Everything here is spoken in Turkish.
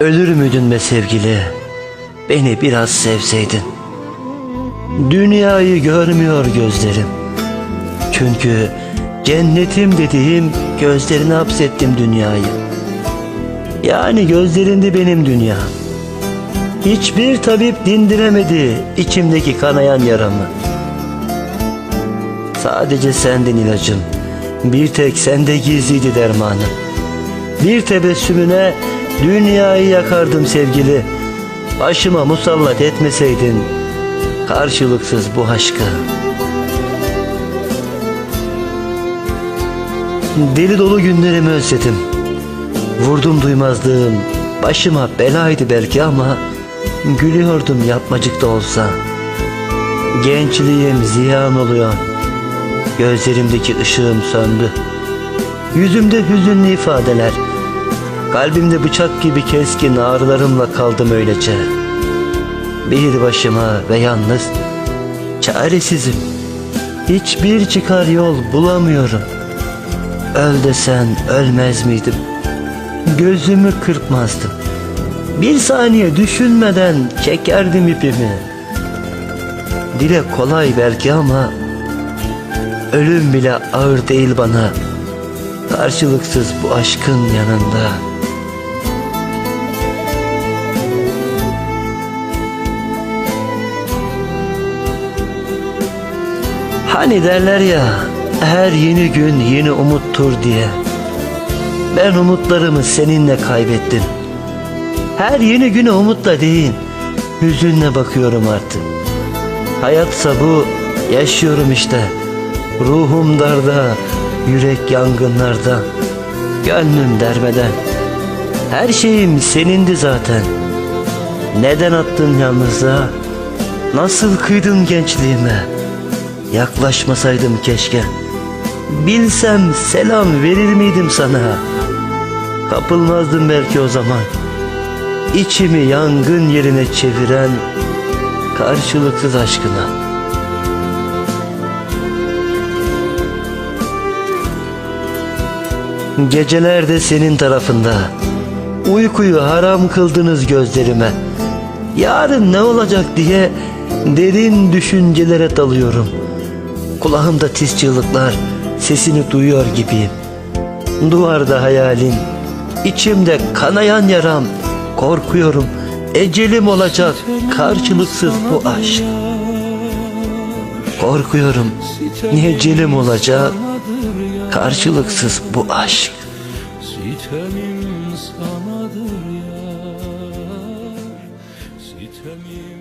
Ölür müydün be sevgili? Beni biraz sevseydin. Dünyayı görmüyor gözlerim. Çünkü cennetim dediğim gözlerine hapsettim dünyayı. Yani gözlerinde benim dünya. Hiçbir tabip dindiremedi içimdeki kanayan yaramı. Sadece sendin ilacım. Bir tek sende gizliydi dermanım. Bir tebessümüne dünyayı yakardım sevgili. Başıma musallat etmeseydin karşılıksız bu aşkı. Deli dolu günlerimi özledim. Vurdum duymazlığım başıma belaydı belki ama gülüyordum yapmacık da olsa. Gençliğim ziyan oluyor. Gözlerimdeki ışığım söndü. Yüzümde hüzünlü ifadeler. Kalbimde bıçak gibi keskin ağrılarımla kaldım öylece. Bir başıma ve yalnız çaresizim. Hiçbir çıkar yol bulamıyorum. Öl desen ölmez miydim? Gözümü kırpmazdım. Bir saniye düşünmeden çekerdim ipimi. Dile kolay belki ama ölüm bile ağır değil bana. Karşılıksız bu aşkın yanında. Hani derler ya her yeni gün yeni umuttur diye. Ben umutlarımı seninle kaybettim. Her yeni güne umutla değil, hüzünle bakıyorum artık. Hayatsa bu, yaşıyorum işte. Ruhum darda, yürek yangınlarda, gönlüm derbeden. Her şeyim senindi zaten. Neden attın yalnızlığa? Nasıl kıydın gençliğime? Yaklaşmasaydım keşke. Bilsem selam verir miydim sana? Kapılmazdım belki o zaman. İçimi yangın yerine çeviren karşılıksız aşkına. Gecelerde senin tarafında Uykuyu haram kıldınız gözlerime Yarın ne olacak diye Derin düşüncelere dalıyorum Kulağımda tiz çığlıklar Sesini duyuyor gibiyim. Duvarda hayalin içimde kanayan yaram. Korkuyorum ecelim olacak Karşılıksız bu aşk. Korkuyorum necelim olacak Karşılıksız bu aşk? Sitemim sanadır yar Sitemim